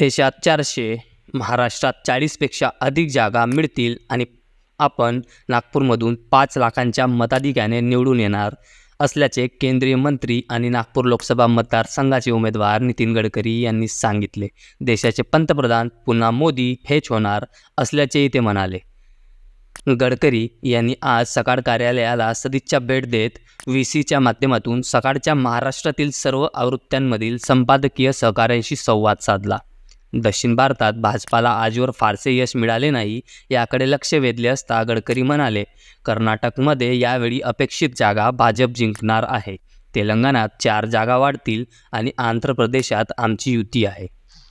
देशात चारशे महाराष्ट्रात चाळीसपेक्षा अधिक जागा मिळतील आणि आपण नागपूरमधून पाच लाखांच्या मताधिक्याने निवडून येणार असल्याचे केंद्रीय मंत्री आणि नागपूर लोकसभा मतदारसंघाचे उमेदवार नितीन गडकरी यांनी सांगितले. देशाचे पंतप्रधान पुन्हा मोदी हेच होणार असल्याचेही ते म्हणाले. गडकरी यांनी आज सकाळ कार्यालयाला सदिच्छा भेट देत व्ही सीच्या माध्यमातून सकाळच्या महाराष्ट्रातील सर्व आवृत्त्यांमधील संपादकीय सहकाऱ्यांशी संवाद साधला. दक्षिण भारतात भाजपाला आजवर फारसे यश मिळाले नाही याकडे लक्ष वेधले असता गडकरी म्हणाले कर्नाटकमध्ये यावेळी अपेक्षित जागा भाजप जिंकणार आहे. तेलंगणात चार जागा वाढतील आणि आंध्र प्रदेशात आमची युती आहे.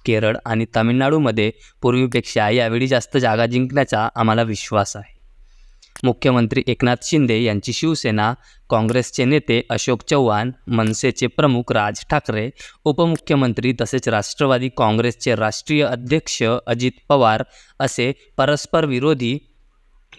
केरळ आणि तामिळनाडूमध्ये पूर्वीपेक्षा यावेळी जास्त जागा जिंकण्याचा आम्हाला विश्वास आहे. मुख्यमंत्री एकनाथ शिंदे यांची शिवसेना काँग्रेसचे नेते अशोक चव्हाण मनसेचे प्रमुख राज ठाकरे उपमुख्यमंत्री तसेच राष्ट्रवादी काँग्रेसचे राष्ट्रीय अध्यक्ष अजित पवार असे परस्पर विरोधी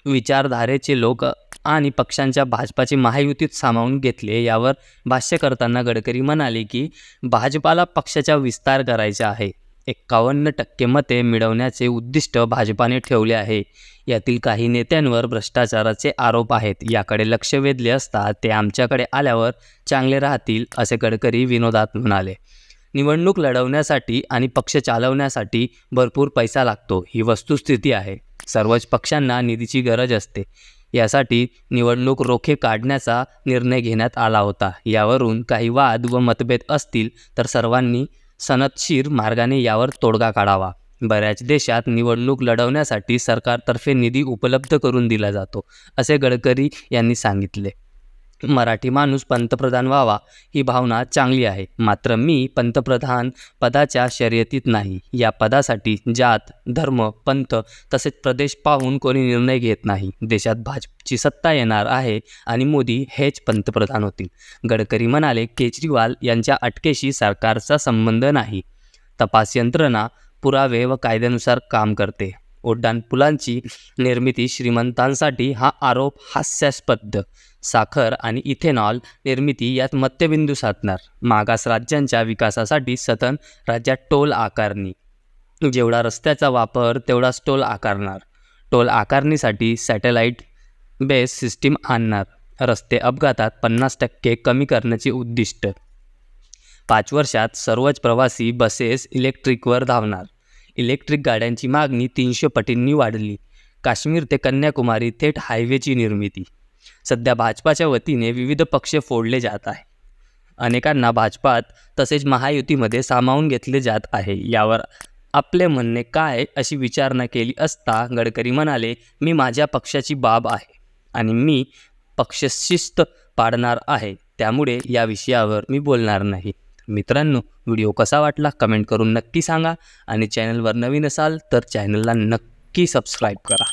विचारधारेचे लोक आणि पक्षांच्या भाजपाची महायुतीत सामावून घेतले यावर भाष्य करताना गडकरी म्हणाले की भाजपाला पक्षाचा विस्तार करायचा आहे. एक्कावन्न टक्के मते मिळवण्याचे उद्दिष्ट भाजपाने ठेवले आहे. यातील काही नेत्यांवर भ्रष्टाचाराचे आरोप आहेत. याकडे लक्ष वेधले असता ते आमच्याकडे आल्यावर चांगले राहतील असे गडकरी विनोदात म्हणाले. निवडणूक लढवण्यासाठी आणि पक्ष चालवण्यासाठी भरपूर पैसा लागतो. ही वस्तुस्थिती आहे. सर्वच पक्षांना निधीची गरज असते. यासाठी निवडणूक रोखे काढण्याचा निर्णय घेण्यात आला होता. यावरून काही वाद व मतभेद असतील तर सर्वांनी सनतशीर मार्गाने यावर तोडगा काढावा. बऱ्याच देशात निवडणूक लढवण्यासाठी सरकारतर्फे निधी उपलब्ध करून दिला जातो असे गडकरी यांनी सांगितले. मराठी माणूस पंतप्रधान व्हावा ही भावना चांगली आहे. मात्र मी पंतप्रधान पदाच्या शर्यतीत नाही. या पदासाठी जात धर्म पंथ तसेच प्रदेश पाहून कोणी निर्णय घेत नाही. देशात भाजपची सत्ता येणार आहे आणि मोदी हेच पंतप्रधान होतील. गडकरी म्हणाले केजरीवाल यांच्या अटकेशी सरकारचा संबंध नाही. तपास यंत्रणा पुरावे व कायद्यानुसार काम करते. उड्डाण पुलांची निर्मिती श्रीमंतांसाठी हा आरोप हास्यास्पद. साखर आणि इथेनॉल निर्मिती यात मध्यबिंदू साधणार. मागास राज्यांच्या विकासासाठी सतन राज्यात टोल आकारणी. जेवढा रस्त्याचा वापर तेवढाच टोल आकारणार. टोल आकारणीसाठी सॅटेलाईट बेस सिस्टीम आणणार. रस्ते अपघातात पन्नास टक्के कमी करण्याचे उद्दिष्ट. पाच वर्षात सर्वच प्रवासी बसेस इलेक्ट्रिकवर धावणार. इलेक्ट्रिक गाड्यांची मागणी तीनशे पटींनी वाढली. काश्मीर ते कन्याकुमारी थेट हायवेची निर्मिती. सध्या भाजपाच्या वतीने विविध पक्ष फोडले जात आहे. अनेकांना भाजपात तसेच महायुतीमध्ये सामावून घेतले जात आहे. यावर आपले म्हणणे काय अशी विचारणा केली असता गडकरी म्हणाले मी माझ्या पक्षाची बाब आहे आणि मी पक्षशिस्त पाडणार आहे. त्यामुळे या विषयावर मी बोलणार नाही. मित्रांनो व्हिडिओ कसा वाटला कमेंट करून नक्की सांगा आणि चॅनलवर नवीन असाल तर चॅनलला नक्की सबस्क्राईब करा.